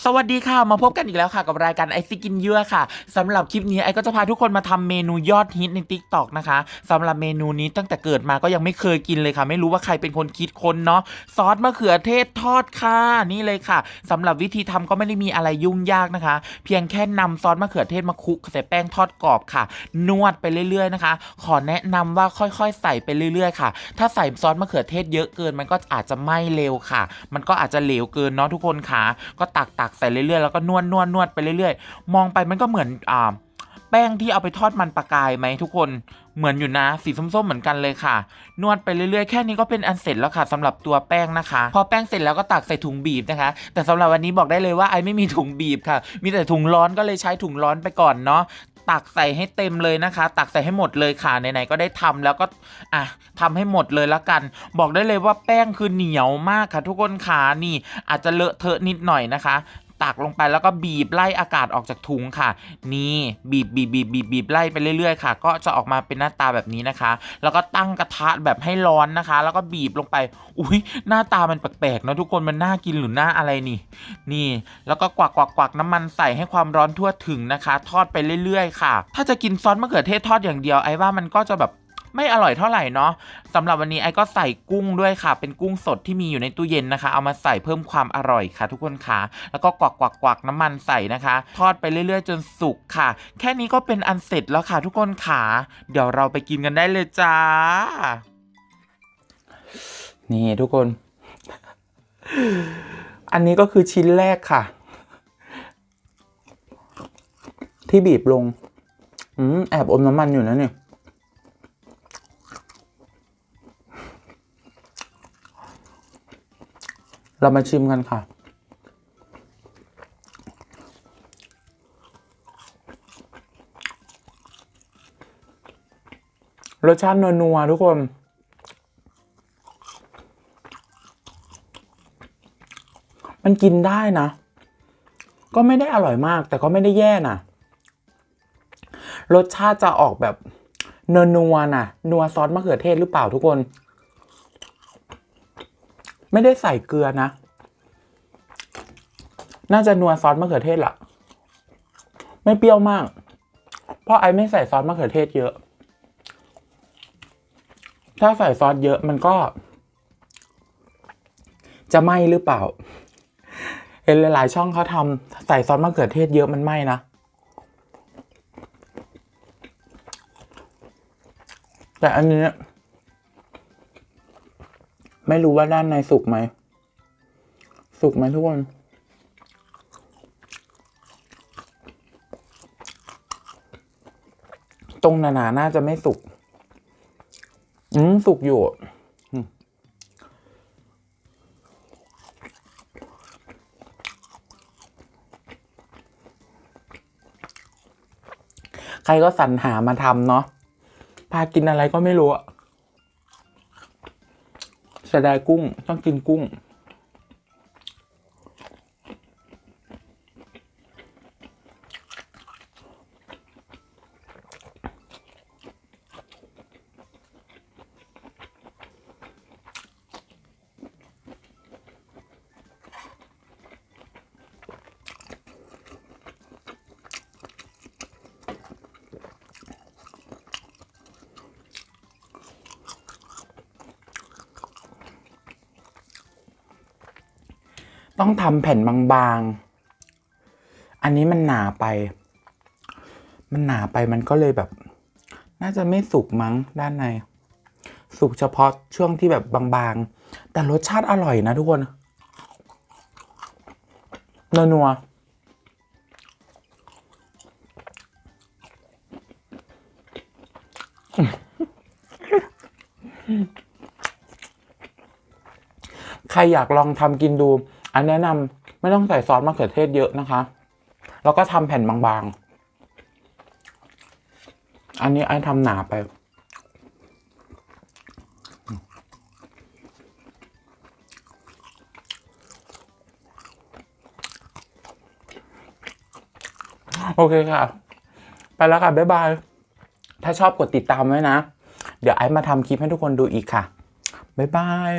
สวัสดีค่ะ มาพบกันอีกแล้วค่ะ กับรายการไอซิกินเยื่อค่ะสำหรับคลิปนี้ไอก็จะพาทุกคนมาทำเมนูยอดฮิตใน t ิ k t o k นะคะสำหรับเมนูนี้ตั้งแต่เกิดมาก็ยังไม่เคยกินเลยค่ะ ไม่รู้ว่าใครเป็นคนคิดค้นเนาะซอสมะเขือเทศทอดค่ะนี่เลยค่ะสำหรับวิธีทำก็ไม่ได้มีอะไรยุ่งยากนะคะ เพียงแค่นำซอสมะเขือเทศมาคลุกใส่แป้งทอดกรอบค่ะ นวดไปเรื่อยๆนะคะ ขอแนะนำว่าค่อยๆ ใส่ไปเรื่อยๆค่ะ ถ้าใส่ซอสมะเขือเทศเยอะเกิน มันก็อาจจะไหม้เร็วค่ะ มันก็อาจจะเหลวเกินเนาะทุกคนค่ะก็ตักตักใส่เรื่อยๆแล้วก็นวดนวดนวดไปเรื่อยๆ มองไปมันก็เหมือนอ่าแป้งที่เอาไปทอดมันปลากายไหมทุกคนเหมือนอยู่นะสีส้มๆเหมือนกันเลยค่ะ นวดไปเรื่อยๆแค่นี้ก็เป็นอันเสร็จแล้วค่ะสำหรับตัวแป้งนะคะ พอแป้งเสร็จแล้วก็ตักใส่ถุงบีบนะคะ แต่สำหรับวันนี้บอกได้เลยว่าไอไม่มีถุงบีบค่ะ มีแต่ถุงร้อนก็เลยใช้ถุงร้อนไปก่อนเนาะ ตักใส่ให้เต็มเลยนะคะ ตักใส่ให้หมดเลยค่ะไหนๆก็ได้ทำแล้วก็อะทำให้หมดเลยละกัน บอกได้เลยว่าแป้งคือเหนียวมากค่ะ ทุกคนขานี่อาจจะเลอะเทอะนิดหน่อยนะคะ ตักลงไปแล้วก็บีบไล่อากาศออกจากถุงค่ะ นี่บีบบีบบีบบีบบีบไล่ไปเรื่อยๆค่ะ ก็จะออกมาเป็นหน้าตาแบบนี้นะคะ แล้วก็ตั้งกระทะแบบให้ร้อนนะคะ แล้วก็บีบลงไป อุ้ยหน้าตามันแปลกๆนะทุกคนมันน่ากินหรือหน้าอะไรนี่ นี่ แล้วก็กวักกวักกวักน้ำมันใส่ให้ความร้อนทั่วถึงนะคะ ทอดไปเรื่อยๆค่ะ ถ้าจะกินซอสมะเขือเทศทอดอย่างเดียวไอ้ว่ามันก็จะแบบ ไม่อร่อยเท่าไหร่เนาะสำหรับวันนี้ไอ้ก็ใส่กุ้งด้วยค่ะ เป็นกุ้งสดที่มีอยู่ในตู้เย็นนะคะ เอามาใส่เพิ่มความอร่อยค่ะ ทุกคนค่ะ แล้วก็กวักกวักกวักน้ำมันใส่นะคะ ทอดไปเรื่อยๆ จนสุกค่ะ แค่นี้ก็เป็นอันเสร็จแล้วค่ะ ทุกคนค่ะ เดี๋ยวเราไปกินกันได้เลยจ้า นี่ทุกคน อันนี้ก็คือชิ้นแรกค่ะ ที่บีบลง อืมแอบอมน้ำมันอยู่นะเนี่ย เรามาชิมกันค่ะ รสชาตินัวๆทุกคนมันกินได้นะ ก็ไม่ได้อร่อยมาก แต่ก็ไม่ได้แย่นะ รสชาติจะออกแบบเนนัวๆน่ะนัวซอสมะเขือเทศหรือเปล่าทุกคน ไม่ได้ใส่เกลือนะ น่าจะนัวซอสมะเขือเทศละไม่เปรี้ยวมาก เพราะไอไม่ใส่ซอสมะเขือเทศเยอะ ถ้าใส่ซอสเยอะมันก็ จะไหม้หรือเปล่า เห็นหลาย ๆ ช่องเขาทำใส่ซอสมะเขือเทศเยอะมันไหม้นะ แต่อันนี้ ไม่รู้ว่าด้านในสุกไหม สุกไหมทุกคนตรงหนาๆน่าจะไม่สุก อืม สุกอยู่ ใครก็สรรหามาทำเนาะ พากินอะไรก็ไม่รู้อะ เสียดายกุ้งต้องกินกุ้ง ต้องทำแผ่นบางๆ อันนี้มันหนาไป มันหนาไปมันก็เลยแบบ น่าจะไม่สุกมั้งด้านใน สุกเฉพาะช่วงที่แบบบางๆ แต่รสชาติอร่อยนะทุกคนนัวๆใครอยากลองทำกินดู อันแนะนำไม่ต้องใส่ซอสมะเขือเทศเยอะนะคะ แล้วก็ทำแผ่นบางๆ อันนี้ไอ้ทำหนาไป โอเคค่ะ ไปแล้วค่ะ บ๊ายบาย ถ้าชอบกดติดตามไว้นะ เดี๋ยวไอ้มาทำคลิปให้ทุกคนดูอีกค่ะ บ๊ายบาย